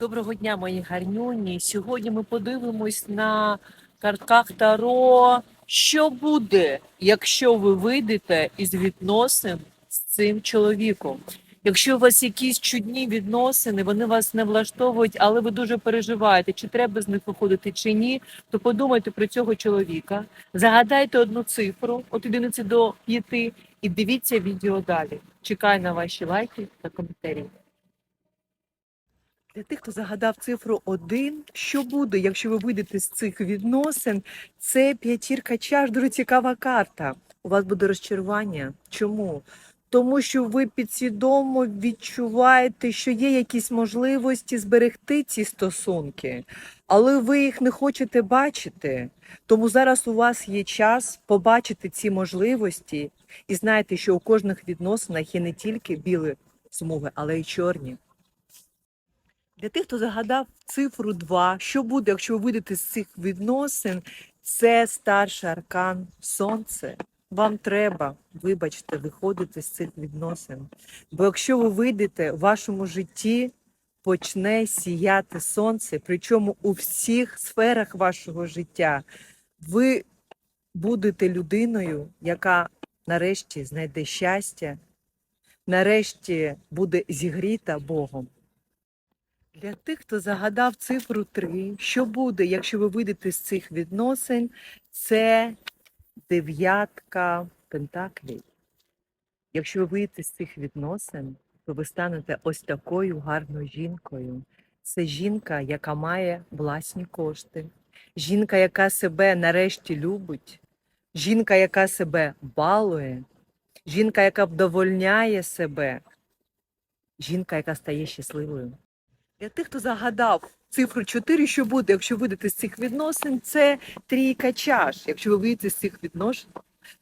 Доброго дня, мої гарнюні. Сьогодні ми подивимось на картках Таро, що буде, якщо ви вийдете із відносин з цим чоловіком. Якщо у вас якісь чудні відносини, вони вас не влаштовують, але ви дуже переживаєте, чи треба з них виходити, чи ні, то подумайте про цього чоловіка, загадайте одну цифру від одиниці до п'яти і дивіться відео далі. Чекаю на ваші лайки та коментарі. Для тих, хто загадав цифру 1, що буде, якщо ви вийдете з цих відносин, це п'ятірка чаш, дуже цікава карта. У вас буде розчарування. Чому? Тому що ви підсвідомо відчуваєте, що є якісь можливості зберегти ці стосунки, але ви їх не хочете бачити. Тому зараз у вас є час побачити ці можливості і знаєте, що у кожних відносинах є не тільки білі смуги, але й чорні. Для тих, хто загадав цифру 2, що буде, якщо ви вийдете з цих відносин, це старший аркан Сонце. Вам треба, вибачте, виходити з цих відносин. Бо якщо ви вийдете, в вашому житті почне сіяти сонце, причому у всіх сферах вашого життя. Ви будете людиною, яка нарешті знайде щастя, нарешті буде зігріта Богом. Для тих, хто загадав цифру 3, що буде, якщо ви вийдете з цих відносин, це дев'ятка пентаклів. Якщо ви вийдете з цих відносин, то ви станете ось такою гарною жінкою. Це жінка, яка має власні кошти, жінка, яка себе нарешті любить, жінка, яка себе балує, жінка, яка вдовольняє себе, жінка, яка стає щасливою. Для тих, хто загадав цифру 4, що буде, якщо вийдете з цих відносин, це трійка чаш. Якщо ви вийдете з цих відносин,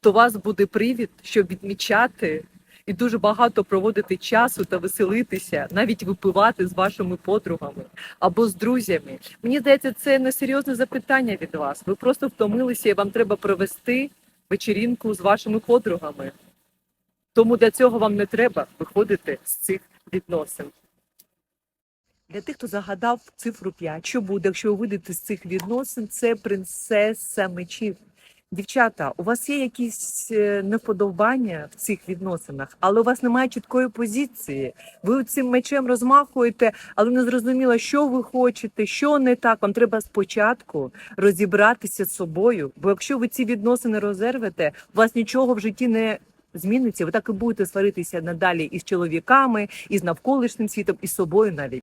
то у вас буде привід, щоб відмічати і дуже багато проводити часу та веселитися, навіть випивати з вашими подругами або з друзями. Мені здається, це не серйозне запитання від вас. Ви просто втомилися, і вам треба провести вечірінку з вашими подругами. Тому для цього вам не треба виходити з цих відносин. Для тих, хто загадав цифру 5, що буде, якщо ви вийдете з цих відносин, це принцеса мечів. Дівчата, у вас є якісь е, неподобання в цих відносинах, але у вас немає чіткої позиції. Ви цим мечем розмахуєте, але не зрозуміло, що ви хочете, що не так. Вам треба спочатку розібратися з собою. Бо якщо ви ці відносини розервете, у вас нічого в житті не зміниться. Ви так і будете сваритися надалі із чоловіками, із навколишнім світом, і з собою навіть.